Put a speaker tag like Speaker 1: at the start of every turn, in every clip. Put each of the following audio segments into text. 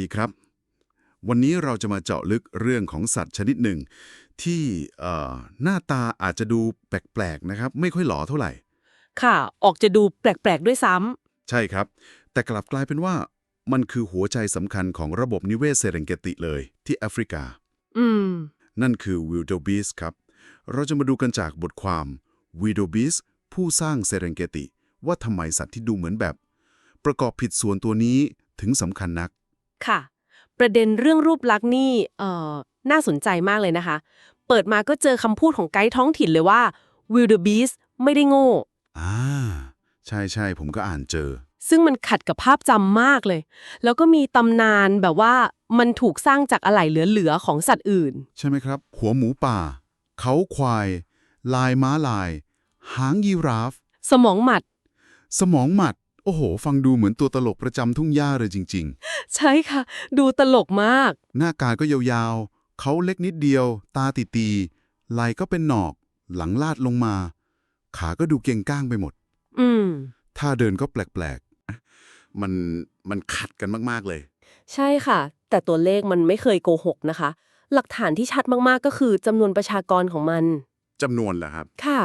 Speaker 1: ดีครับ วันนี้เราจะมาเจาะลึกเรื่องของสัตว์ชนิดหนึ่ง ที่เอ่อหน้าตาอาจจะดูแปลกๆนะครับ ไม่ค่อยหล่อเท่าไหร่
Speaker 2: ค่ะ ออกจะดูแปลกๆด้วยซ้
Speaker 1: ใช่ครับ แต่กลับกลายเป็นว่ามันคือหัวใจสำคัญของระบบนิเวศเซเรนเกติเลยที่แอฟริกาำ
Speaker 2: อืม
Speaker 1: นั่นคือ wildebeest ครับ เราจะมาดูกันจากบทความ wildebeest ผู้สร้างเซเรนเกติ ว่าทำไมสัตว์ที่ดูเหมือนแบบ ประกอบผิดส่วนตัวนี้ถึงสำคัญนัก
Speaker 2: ค่ะ ประเด็นเรื่องรูปลักษณ์นี่เอ่อน่าสนใจมากเลยนะคะ เปิดมาก็เจอคำพูดของไกด์ท้องถิ่นเลยว่า wildebeest ไม่ได้โง่
Speaker 1: อ่า ใช่ใช่ผมก็อ่านเจอ
Speaker 2: ซึ่งมันขัดกับภาพจำมากเลย แล้วก็มีตำนานแบบว่ามันถูกสร้างจากอะไหล่เหลือๆของสัตว์อื่น
Speaker 1: ใช่ไหมครับ หัวหมูป่า เขาควาย ลายม้าลาย หางยีราฟ
Speaker 2: สมองหมัด
Speaker 1: สมองหมัดโอ้โห ฟังดูเหมือนตัวตลกประจำทุ่งหญ้าเลยจริง
Speaker 2: ใช่ค่ะ ดูตลกมาก
Speaker 1: ๆ หน้ากากก็ยาวๆ เขาเล็กนิดเดียว ตาตีตีๆไหลก็เป็นหนอก หลังลาดลงมา ขาก็ดูเก่งก้างไปหมด
Speaker 2: อืม
Speaker 1: ท่าเดินก็แปลกๆ มันมันขัดกันมากๆเลย
Speaker 2: ใช่ค่ะ แต่ตัวเลขมันไม่เคยโกหกนะคะ หลักฐานที่ชัดมากๆก็คือจำนวนประชากรของมัน
Speaker 1: จำนวนเหรอครับ
Speaker 2: ค่ะ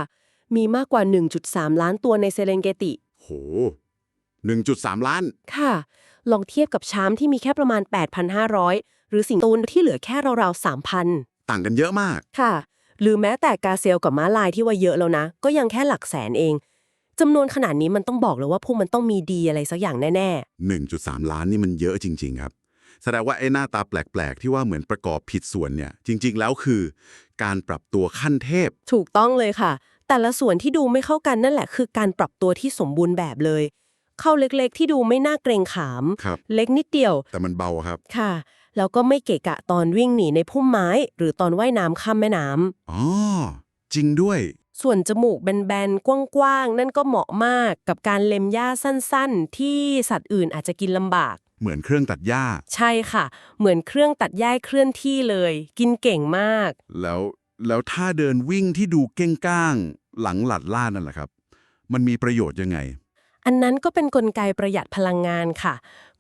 Speaker 2: มีมากกว่า 1.3 ล้านตัวในเซเลนเกติ
Speaker 1: โห 1.3 ล้าน
Speaker 2: ค่ะ ลองเทียบกับช้างที่มีแค่ประมาณ 8,500 หรือสิงโตที่เหลือแค่ราวๆ 3,000
Speaker 1: ต่างกันเยอะมาก
Speaker 2: ค่ะ หรือแม้แต่กาเซลกับม้าลายที่ว่าเยอะแล้วนะ ก็ยังแค่หลักแสนเองจำนวนขนาดนี้มันต้องบอกเลยว่าพวกมันต้องมีดีอะไรสักอย่างแน่
Speaker 1: 1.3 ล้านนี่มันเยอะจริง ๆ ครับ แสดงว่าไอ้หน้าตาแปลก ๆ ที่ว่าเหมือนประกอบผิดส่วนเนี่ย จริง ๆ แล้วคือ การปรับตัวขั้นเทพ
Speaker 2: ๆถูกต้องเลยค่ะ แต่ละส่วนที่ดูไม่เข้ากันนั่นแหละคือการปรับตัวที่สมบูรณ์แบบเลย เข้าเล็กๆ ที่ดูไม่น่าเกรงขาม
Speaker 1: ครับ
Speaker 2: เล็กนิดเดียว
Speaker 1: แต่มันเบาครับ
Speaker 2: ค่ะ แล้วก็ไม่เกะกะตอนวิ่งหนีในพุ่มไม้ หรือตอนว่ายน้ำข้ามแม่น้ำ
Speaker 1: อ๋อ จริงด้วย
Speaker 2: ส่วนจมูกแบนๆ กว้างๆ นั่นก็เหมาะมากกับการเล็มหญ้าสั้นๆ ที่สัตว์อื่นอาจจะกินลำบาก
Speaker 1: เหมือนเครื่องตัดหญ้า
Speaker 2: ใช่ค่ะ เหมือนเครื่องตัดหญ้าเคลื่อนที่เลย กินเก่งมาก
Speaker 1: แล้ว แล้วถ้าเดินวิ่งที่ดูเก้งก้าง หลังหลัดล่านั่นแหละครับ มันมีประโยชน์ยังไง
Speaker 2: อันนั้นก็เป็นนกลไกประหยัดพลังงานค่ะ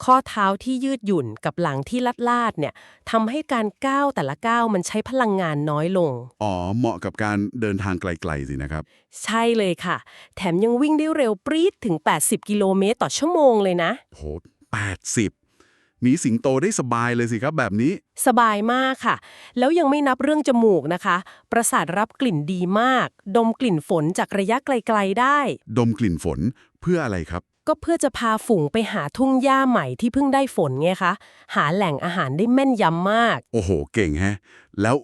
Speaker 2: ข้อเท้าที่ยืดหยุ่นกับหลังที่ลัดลาดๆเนี่ยทำให้การก้าวแต่ละก้าวมันใช้พลังงานน้อยลง
Speaker 1: อ๋อ เหมาะกับการเดินทางไกลๆสินะครับ
Speaker 2: ใช่เลยค่ะ แถมยังวิ่งได้เร็วปรี๊ดถึง 80 กิโลเมตรต่อชั่วโมงเลยนะ
Speaker 1: โห 80หนีสิงโตได้สบายเลยสิครับแบบนี้
Speaker 2: สบายมากค่ะ แล้วยังไม่นับเรื่องจมูกนะคะ ประสาทรับกลิ่นดีมาก ดมกลิ่นฝนจากระยะไกล ๆได้
Speaker 1: ดมกลิ่นฝน เพื่ออะไรครับ
Speaker 2: ก็เพื่อจะพาฝูงไปหาทุ่งหญ้าใหม่ที่เพิ่งได้ฝนไงคะ หาแหล่งอาหารได้แม่นยำมาก
Speaker 1: โอ้โห เก่งแฮะ แล้ว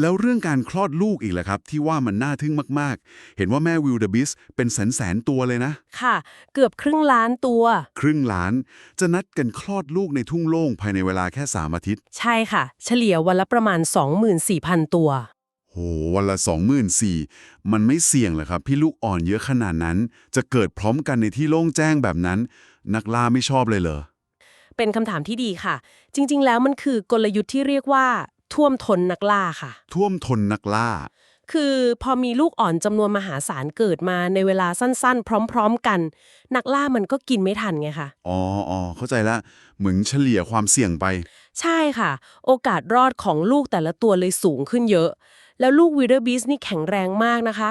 Speaker 1: แล้วเรื่องการคลอดลูกอีกแหละครับ ที่ว่ามันน่าทึ่งมากๆ เห็นว่าแม่วิลเดอบิสเป็นแสนแสนๆตัวเลยนะ
Speaker 2: ค่ะ เกือบครึ่งล้านตัว
Speaker 1: ครึ่งล้าน จะนัดกันคลอดลูกในทุ่งโล่งภายในเวลาแค่ 3 อาทิตย์
Speaker 2: ใช่ค่ะ เฉลี่ยวันละประมาณ 24,000 ตัว
Speaker 1: โห วันละ24,000มันไม่เสี่ยงเหรอครับ พี่ลูกอ่อนเยอะขนาดนั้น จะเกิดพร้อมกันในที่โล่งแจ้งแบบนั้น นักล่าไม่ชอบเลยเหรอ
Speaker 2: เป็นคำถามที่ดีค่ะ จริง ๆ แล้วมันคือกลยุทธ์ที่เรียกว่า ท่วมทนนักล่าค่ะ
Speaker 1: ท่วมทนนักล่า
Speaker 2: คือพอมีลูกอ่อนจำนวนมหาศาลเกิดมาในเวลาสั้นๆ พร้อม ๆ กัน นักล่ามันก็กินไม่ทันไงคะ
Speaker 1: อ๋ออ๋อเข้าใจละเหมือนเฉลี่ยความเสี่ยงไป
Speaker 2: ใช่ค่ะ โอกาสรอดของลูกแต่ละตัวเลยสูงขึ้นเยอะ แล้วลูกวีเดอร์บีสนี่แข็งแรงมากนะคะ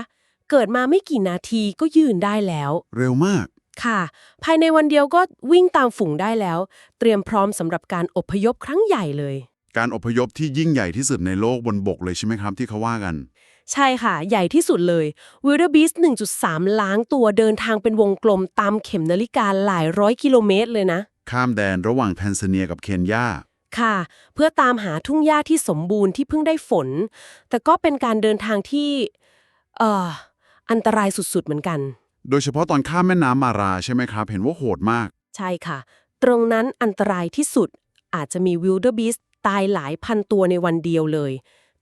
Speaker 2: เกิดมาไม่กี่นาทีก็ยืนได้แล้ว
Speaker 1: เร็วมาก
Speaker 2: ค่ะ ภายในวันเดียวก็วิ่งตามฝูงได้แล้ว เตรียมพร้อมสำหรับการอพยพครั้งใหญ่เลย
Speaker 1: การอพยพที่ยิ่งใหญ่ที่สุดในโลกบนบกเลยใช่ไหมครับที่เขาว่ากัน
Speaker 2: ใช่ค่ะ ใหญ่ที่สุดเลย w i l d e r b e a s t 1.3 ล้านตัวเดินทางเป็นวงกลมตามเข็มนาฬิกาหลายร้อยกิโลเมตรเลยนะ
Speaker 1: ข้ามแดนระหว่างแทนซาเนียกับเคนยา
Speaker 2: ค่ะ เพื่อตามหาทุ่งหญ้าที่สมบูรณ์ที่เพิ่งได้ฝน แต่ก็เป็นการเดินทางที่เอ่ออันตรายสุดๆเหมือนกัน
Speaker 1: โดยเฉพาะตอนข้ามแม่น้ำมาราใช่ไหมครับ เห็นว่าโหดมาก
Speaker 2: ใช่ค่ะ ตรงนั้นอันตรายที่สุดอาจจะมี wildebeest ตายหลายพันตัวในวันเดียวเลย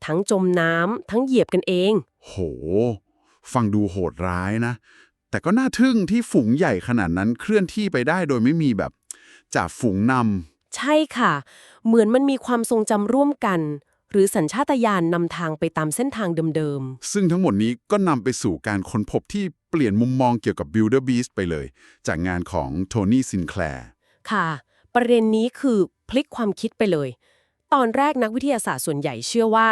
Speaker 2: ทั้งจมน้ำทั้งเหยียบกันเอง
Speaker 1: โห ฟังดูโหดร้ายนะ แต่ก็น่าทึ่งที่ฝูงใหญ่ขนาดนั้นเคลื่อนที่ไปได้โดยไม่มีแบบจากฝูงน
Speaker 2: ใช่ค่ะ เหมือนมันมีความทรงจำร่วมกัน หรือสัญชาตญาณนำทางไปตามเส้นทางเดิมำ
Speaker 1: ซึ่งทั้งหมดนี้ก็นำไปสู่การค้นพบที่เปลี่ยนมุมมองเกี่ยวกับ Builder Beast ไปเลย จากงานของโทนี่ซินแคลร์
Speaker 2: ๆ ค่ะ ประเด็นนี้คือพลิกความคิดไปเลย ตอนแรกนักวิทยาศาสตร์ส่วนใหญ่เชื่อว่า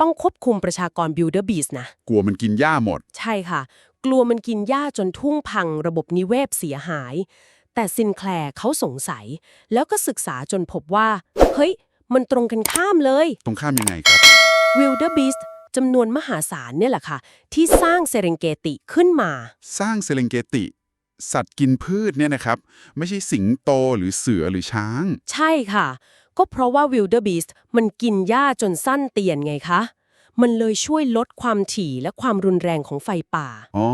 Speaker 2: ต้องควบคุมประชากร wildebeest นะ
Speaker 1: กลัวมันกินหญ้าหมด
Speaker 2: ใช่ค่ะ กลัวมันกินหญ้าจนทุ่งพังระบบนิเวศเสียหาย แต่ซินแคลร์เขาสงสัย แล้วก็ศึกษาจนพบว่า เฮ้ย มันตรงกันข้ามเลย
Speaker 1: ตรงข้ามยังไงครับ
Speaker 2: wildebeest จำนวนมหาศาลเนี่ยแหละค่ะ ที่สร้างเซเรงเกติขึ้นมา
Speaker 1: สร้างเซเลงเกติ สัตว์กินพืชเนี่ยนะครับ ไม่ใช่สิงโตหรือเสือหรือช้าง
Speaker 2: ใช่ค่ะ ก็เพราะว่า wildebeest มันกินหญ้าจนสั้นเตียนไงคะ มันเลยช่วยลดความถี่และความรุนแรงของไฟป่า
Speaker 1: อ๋อ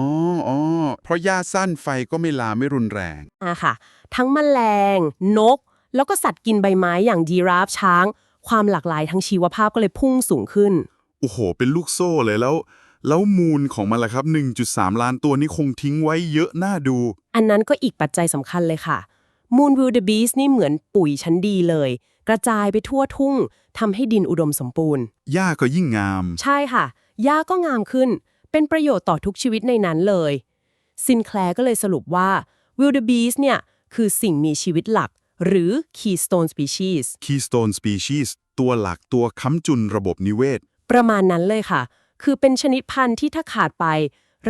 Speaker 1: อ๋อเพราะหญ้าสั้นไฟก็ไม่ลามไม่รุนแรง
Speaker 2: อะค่ะ ทั้งแมลง นก แล้วก็สัตว์กินใบไม้อย่างยีราฟช้าง ความหลากหลายทั้งชีวภาพก็เลยพุ่งสูงขึ้น
Speaker 1: โอ้โห เป็นลูกโซ่เลยแล้ว แล้วมูลของมันล่ะครับ 1.3 ล้านตัวนี่คงทิ้งไว้เยอะน่าดู
Speaker 2: อันนั้นก็อีกปัจจัยสำคัญเลยค่ะ Moon Wildebeest นี่เหมือนปุ๋ยชั้นดีเลย กระจายไปทั่วทุ่งทำให้ดินอุดมสมบูรณ์
Speaker 1: หญ้าก็ยิ่งงาม
Speaker 2: ใช่ค่ะ หญ้าก็งามขึ้น เป็นประโยชน์ต่อทุกชีวิตในนั้นเลย ซินแคลร์ก็เลยสรุปว่า Wildebeest เนี่ย คือสิ่งมีชีวิตหลัก หรือ Keystone Species
Speaker 1: Keystone Species ตัวหลักตัวค้ำจุนระบบนิเวศ
Speaker 2: ประมาณนั้นเลยค่ะ คือเป็นชนิดพันธุ์ที่ถ้าขาดไป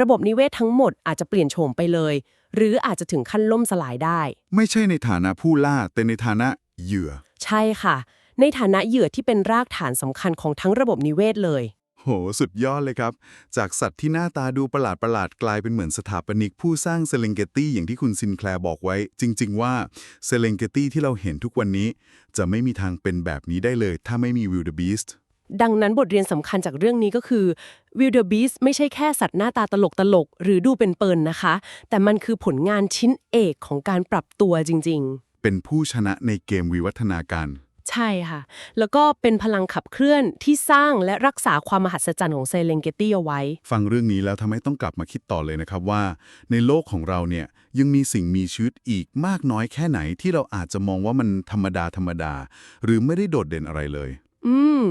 Speaker 2: ระบบนิเวศทั้งหมดอาจจะเปลี่ยนโฉมไปเลย หรืออาจจะถึงขั้นล่มสลายได้
Speaker 1: ไม่ใช่ในฐานะผู้ล่า แต่ในฐานะเหยื่อ
Speaker 2: ใช่ค่ะ ในฐานะเหยื่อที่เป็นรากฐานสำคัญของทั้งระบบนิเวศเลย
Speaker 1: โห สุดยอดเลยครับ จากสัตว์ที่หน้าตาดูประหลาดประหลาดๆกลายเป็นเหมือนสถาปนิกผู้สร้างเซเลงเกตี้อย่างที่คุณซินแคลร์บอกไว้ จริง ๆ ว่าเซเลงเกตี้ที่เราเห็นทุกวันนี้ จะไม่มีทางเป็นแบบนี้ได้เลย ถ้าไม่มีวิลเดอร์บีสต์
Speaker 2: ดังนั้นบทเรียนสำคัญจากเรื่องนี้ก็คือ Wildebeest ไม่ใช่แค่สัตว์หน้าตาตลกตลกๆหรือดูเป็นเปิลนะคะ แต่มันคือผลงานชิ้นเอกของการปรับตัวจริง ๆ
Speaker 1: เป็นผู้ชนะในเกมวิวัฒนาการ
Speaker 2: ใช่ค่ะ แล้วก็เป็นพลังขับเคลื่อนที่สร้างและรักษาความมหัศจรรย์ของเซเลงเกตี้เอาไว้
Speaker 1: ฟังเรื่องนี้แล้วทำให้ต้องกลับมาคิดต่อเลยนะครับว่า ในโลกของเราเนี่ยยังมีสิ่งมีชีวิตอีกมากน้อยแค่ไหนที่เราอาจจะมองว่ามันธรรมดาธรรมดา หรือไม่ได้โดดเด่นอะไรเลย
Speaker 2: อืม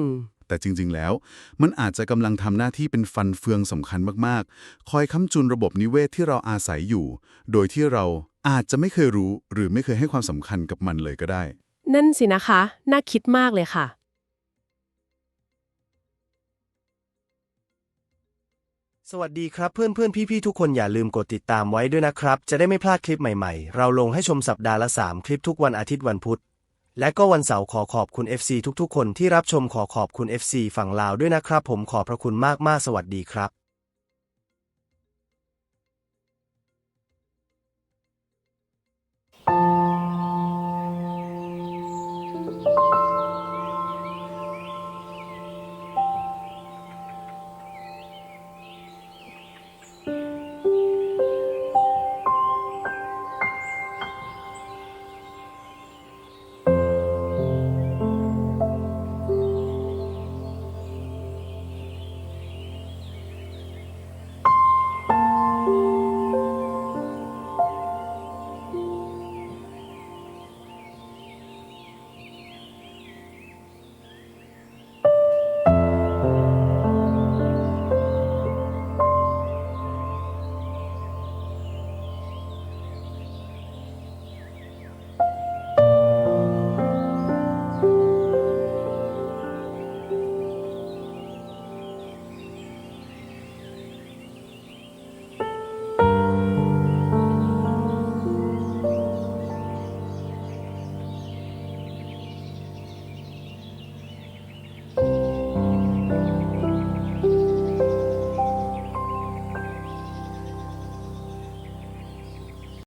Speaker 1: แต่จริง ๆ แล้ว มันอาจจะกำลังทำหน้าที่เป็นฟันเฟืองสำคัญมากๆ คอยค้ำจุนระบบนิเวศที่เราอาศัยอยู่ โดยที่เราอาจจะไม่เคยรู้หรือไม่เคยให้ความสำคัญกับมันเลยก็ได้
Speaker 2: นั่นสินะคะ น่าคิดมากเลยค่ะ
Speaker 3: สวัสดีครับเพื่อนเพื่อนพี่พี่ๆทุกคนอย่าลืมกดติดตามไว้ด้วยนะครับ จะได้ไม่พลาดคลิปใหม่ๆ เราลงให้ชมสัปดาห์ละ 3 คลิปทุกวันอาทิตย์วันพุธ และก็วันเสาร์ขอขอบคุณ FC ทุกๆ คนที่รับชมขอขอบคุณ FC ฝั่งลาวด้วยนะครับ ผมขอบพระคุณมากๆ สวัสดีครับ